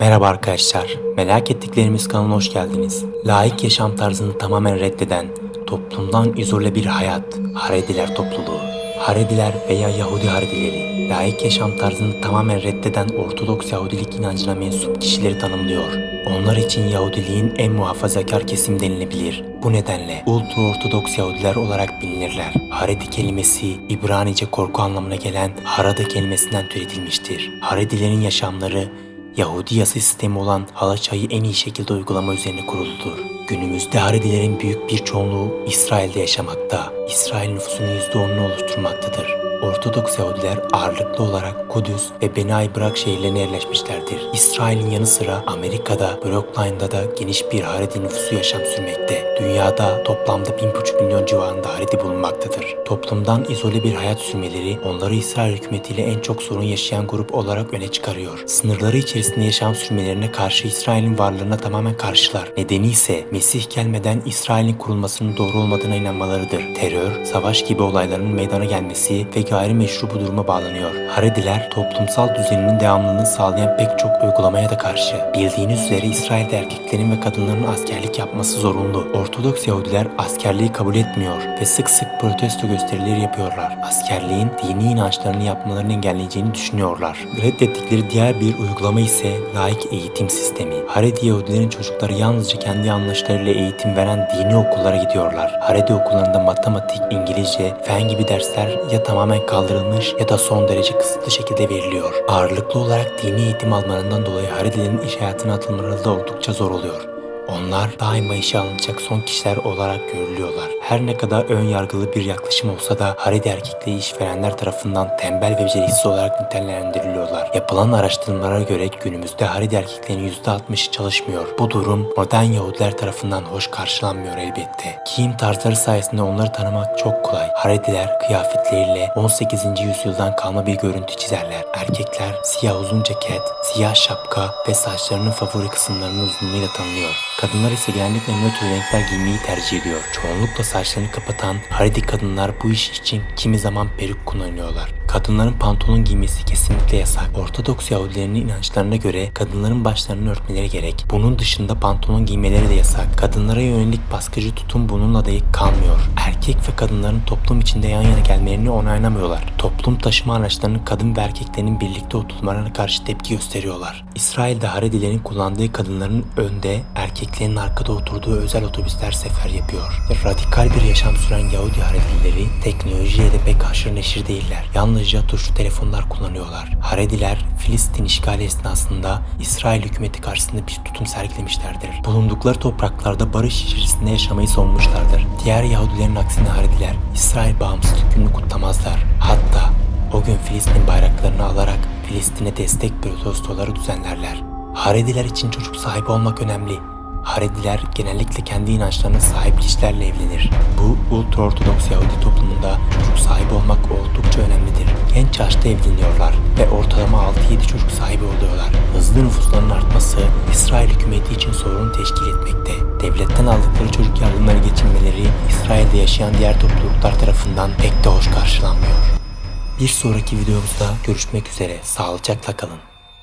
Merhaba arkadaşlar, merak ettiklerimiz kanalına hoş geldiniz. Laik yaşam tarzını tamamen reddeden, toplumdan izole bir hayat, Harediler topluluğu. Harediler veya Yahudi Haredileri, laik yaşam tarzını tamamen reddeden Ortodoks Yahudilik inancına mensup kişileri tanımlıyor. Onlar için Yahudiliğin en muhafazakar kesim denilebilir. Bu nedenle Ultra Ortodoks Yahudiler olarak bilinirler. Haredi kelimesi İbranice korku anlamına gelen Harada kelimesinden türetilmiştir. Haredilerin yaşamları Yahudi yasa sistemi olan Halaçayı en iyi şekilde uygulama üzerine kuruludur. Günümüzde Haredilerin büyük bir çoğunluğu İsrail'de yaşamakta. İsrail nüfusunun %10'unu oluşturmaktadır. Ortodoks Yahudiler ağırlıklı olarak Kudüs ve Benai Brak şehirlerine yerleşmişlerdir. İsrail'in yanı sıra Amerika'da, Brooklyne'da da geniş bir Haredi nüfusu yaşam sürmekte. Dünyada toplamda 1,5 milyon civarında Haredi bulunmaktadır. Toplumdan izole bir hayat sürmeleri onları İsrail hükümetiyle en çok sorun yaşayan grup olarak öne çıkarıyor. Sınırları içerisinde yaşam sürmelerine karşı İsrail'in varlığına tamamen karşılar. Nedeni ise Mesih gelmeden İsrail'in kurulmasının doğru olmadığına inanmalarıdır. Terör, savaş gibi olayların meydana gelmesi ve gayrimeşru bu duruma bağlanıyor. Harediler toplumsal düzeninin devamlılığını sağlayan pek çok uygulamaya da karşı. Bildiğiniz üzere İsrail'de erkeklerin ve kadınların askerlik yapması zorunlu. Ortodoks Yahudiler askerliği kabul etmiyor ve sık sık protesto gösterileri yapıyorlar. Askerliğin dini inançlarını yapmalarını engelleyeceğini düşünüyorlar. Reddettikleri diğer bir uygulama ise laik eğitim sistemi. Haredi Yahudilerin çocukları yalnızca kendi anlayışlarıyla eğitim veren dini okullara gidiyorlar. Haredi okullarında matematik, İngilizce, fen gibi dersler ya tamamen kaldırılmış ya da son derece kısıtlı şekilde veriliyor. Ağırlıklı olarak dini eğitim almalarından dolayı Haredilerin iş hayatına atılmaları da oldukça zor oluyor. Onlar daima işe alınacak son kişiler olarak görülüyorlar. Her ne kadar ön yargılı bir yaklaşım olsa da Haredi erkekleri işverenler tarafından tembel ve beceriksiz olarak nitelendiriliyorlar. Yapılan araştırmalara göre günümüzde Haredi erkeklerin %60'ı çalışmıyor. Bu durum modern Yahudiler tarafından hoş karşılanmıyor elbette. Giyim tarzları sayesinde onları tanımak çok kolay. Harediler kıyafetleriyle 18. yüzyıldan kalma bir görüntü çizerler. Erkekler siyah uzun ceket, siyah şapka ve saçlarının favori kısımlarının uzunluğuyla tanınıyor. Kadınlar ise genellikle nötr renkler giymeyi tercih ediyor. Çoğunlukla saçlarını kapatan Haredi kadınlar bu iş için kimi zaman peruk kullanıyorlar. Kadınların pantolon giymesi kesinlikle yasak. Ortodoks Yahudilerinin inançlarına göre kadınların başlarını örtmeleri gerek. Bunun dışında pantolon giymeleri de yasak. Kadınlara yönelik baskıcı tutum bununla da kalmıyor. Erkek ve kadınların toplum içinde yan yana gelmelerini onaylamıyorlar. Toplum taşıma araçlarının kadın ve erkeklerin birlikte oturmalarına karşı tepki gösteriyorlar. İsrail'de Haredilerin kullandığı kadınların önde, erkeklerin arkada oturduğu özel otobüsler sefer yapıyor. Radikal bir yaşam süren Yahudi Haredileri teknolojiye de pek haşır neşir değiller. Yalnızca tuşlu telefonlar kullanıyorlar. Harediler Filistin işgali esnasında İsrail hükümeti karşısında bir tutum sergilemişlerdir. Bulundukları topraklarda barış içerisinde yaşamayı savunmuşlardır. Diğer Yahudilerin aksine Harediler İsrail bağımsızlık gününü kutlamazlar. Hatta o gün Filistin bayraklarını alarak Filistin'e destek protestoları düzenlerler. Harediler için çocuk sahibi olmak önemli. Harediler genellikle kendi inançlarına sahip kişilerle evlenir. Bu ultra-ortodoks Yahudi toplumunda çocuk sahibi olmak oldukça önemlidir. Genç yaşta evleniyorlar ve ortalama 6-7 çocuk sahibi oluyorlar. Hızlı nüfusların artması İsrail hükümeti için sorun teşkil etmekte. Devletten aldıkları çocuk yardımları geçinmeleri İsrail'de yaşayan diğer topluluklar tarafından pek de hoş karşılanmıyor. Bir sonraki videomuzda görüşmek üzere. Sağlıcakla kalın.